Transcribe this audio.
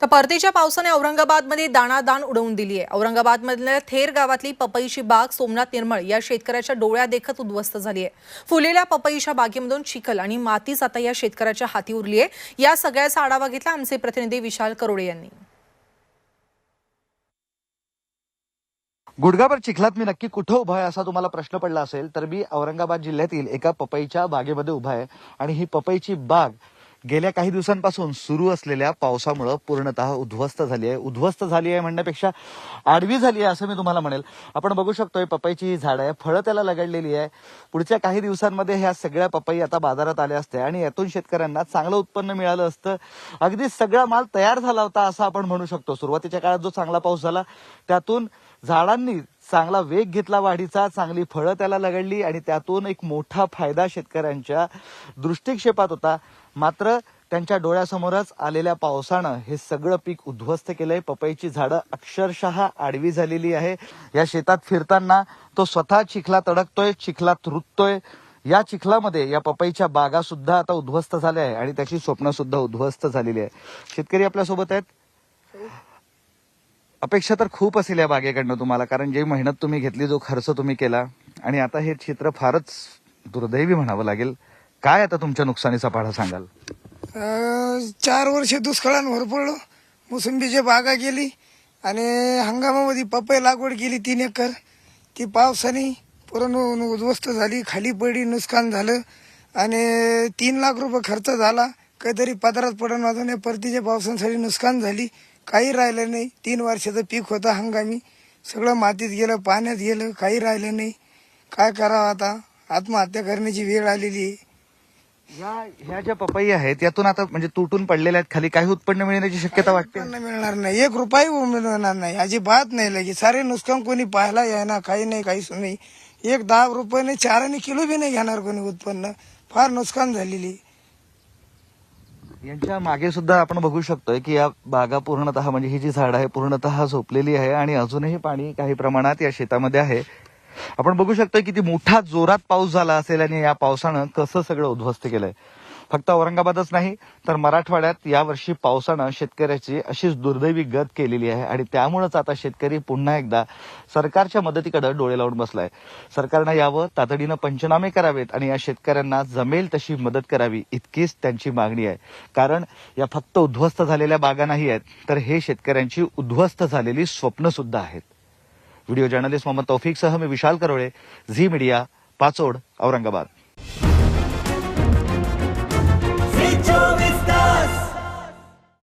तर परतीच्या पावसाने औरंगाबादमध्ये दाणादाण उडवून दिली आहे. औरंगाबादमधल्या थेर गावातली पपईची बाग सोमनाथ निर्मळ या शेतकऱ्याच्या डोळ्या देखत उद्ध्वस्त झाली आहे. फुलेल्या पपईच्या बागेमधून चिखल आणि मातीच आता या शेतकऱ्याच्या हाती उरली आहे. या सगळ्याचा आढावा घेतला आमचे प्रतिनिधी विशाल करोडे यांनी. गुडघाभर चिखलात मी नक्की कुठं उभा आहे असा तुम्हाला प्रश्न पडला असेल तर मी औरंगाबाद जिल्ह्यातील एका पपईच्या बागेमध्ये उभा आहे. आणि ही पपईची बाग गेल्या काही दिवसांपासून सुरू असलेल्या पावसामुळं पूर्णतः उद्ध्वस्त झाली आहे. उद्ध्वस्त झाली आहे म्हणण्यापेक्षा आडवी झाली आहे असं मी तुम्हाला म्हणेल. आपण बघू शकतोय पपईची ही झाडं आहे. फळं त्याला लगडलेली आहे. पुढच्या काही दिवसांमध्ये ह्या सगळ्या पपई आता बाजारात आल्या असत्या आणि यातून शेतकऱ्यांना चांगलं उत्पन्न मिळालं असतं. अगदी सगळा माल तयार झाला होता असं आपण म्हणू शकतो. सुरुवातीच्या काळात जो चांगला पाऊस झाला त्यातून झाडांनी चांगला वेग घेतला वाढीचा चांगली फळं त्याला लगडली आणि त्यातून एक मोठा फायदा शेतकऱ्यांच्या दृष्टिक्षेपात होता. मात्र त्यांच्या डोळ्यासमोरच आलेल्या पावसानं हे सगळं पीक उद्ध्वस्त केलंय. पपईची झाडं अक्षरशः आडवी झालेली आहे. या शेतात फिरताना तो स्वतः चिखलात अडकतोय चिखलात रुततोय या चिखलामध्ये या पपईच्या बागा सुद्धा आता उद्ध्वस्त झाल्या आहे आणि त्याची स्वप्न सुद्धा उद्ध्वस्त झालेली आहे. शेतकरी आपल्यासोबत आहेत. अपेक्षा तर खूप असेल या बागेकडनं तुम्हाला कारण जे मेहनत तुम्ही घेतली जो खर्च तुम्ही केला आणि आता हे चित्र फारच दुर्दैवी म्हणावं लागेल. काय आता तुमच्या नुकसानीचा पाढा सांगाल? चार वर्ष दुष्काळांवर पडलो. मोसंबीची बागा गेली आणि हंगामामध्ये पपई लागवड केली तीन एकर. ती पावसाने पूर्ण उद्ध्वस्त झाली खाली पडली नुकसान झालं आणि तीन लाख रुपये खर्च झाला. काहीतरी पदरात पडून अजून परतीच्या पावसांसाठी नुकसान झाली. काही राहिलं नाही. तीन वर्षाचं पीक होतं हंगामी. सगळं मातीत गेलं पाण्यात गेलं काही राहिलं नाही. काय करावं आता? आत्महत्या करण्याची वेळ आलेली आहे. या ह्या ज्या पपई आहेत यातून आता म्हणजे तुटून पडलेल्या आहेत खाली. काही उत्पन्न मिळण्याची शक्यता वाटते? उत्पन्न मिळणार नाही. एक रुपयाही मिळणार नाही. अजिबात नाही लगे सारे नुकसान कोणी पाहायला यायना काही नाही काहीच नाही. एक दहा रुपयाने चाराने किलो बी नाही घेणार कोणी उत्पन्न. फार नुकसान झालेली यांच्या मागे सुद्धा आपण बघू शकतोय की या बागा पूर्णतः म्हणजे ही जी झाड आहे पूर्णतः झोपलेली आहे आणि अजूनही पाणी काही प्रमाणात या शेतामध्ये आहे. आपण बघू शकतोय किती मोठा जोरात पाऊस झाला असेल आणि या पावसानं कसं सगळं उद्ध्वस्त केलंय. फक्त औरंगाबादच नाही तर मराठवाड्यात यावर्षी पावसानं शेतकऱ्याची अशीच दुर्दैवी गत केलेली आहे आणि त्यामुळेच आता शेतकरी पुन्हा एकदा सरकारच्या मदतीकडे डोळे लावून बसलाय. सरकारनं यावं तातडीनं पंचनामे करावेत आणि या शेतकऱ्यांना जमेल तशी मदत करावी इतकीच त्यांची मागणी आहे. कारण या फक्त उद्ध्वस्त झालेल्या बागा नाही आहेत तर हे शेतकऱ्यांची उद्ध्वस्त झालेली स्वप्न सुद्धा आहेत. व्हिडिओ जर्नलिस्ट मोहम्मद तौफिकसह मी विशाल करोळे झी मीडिया पाचोड औरंगाबाद. joy.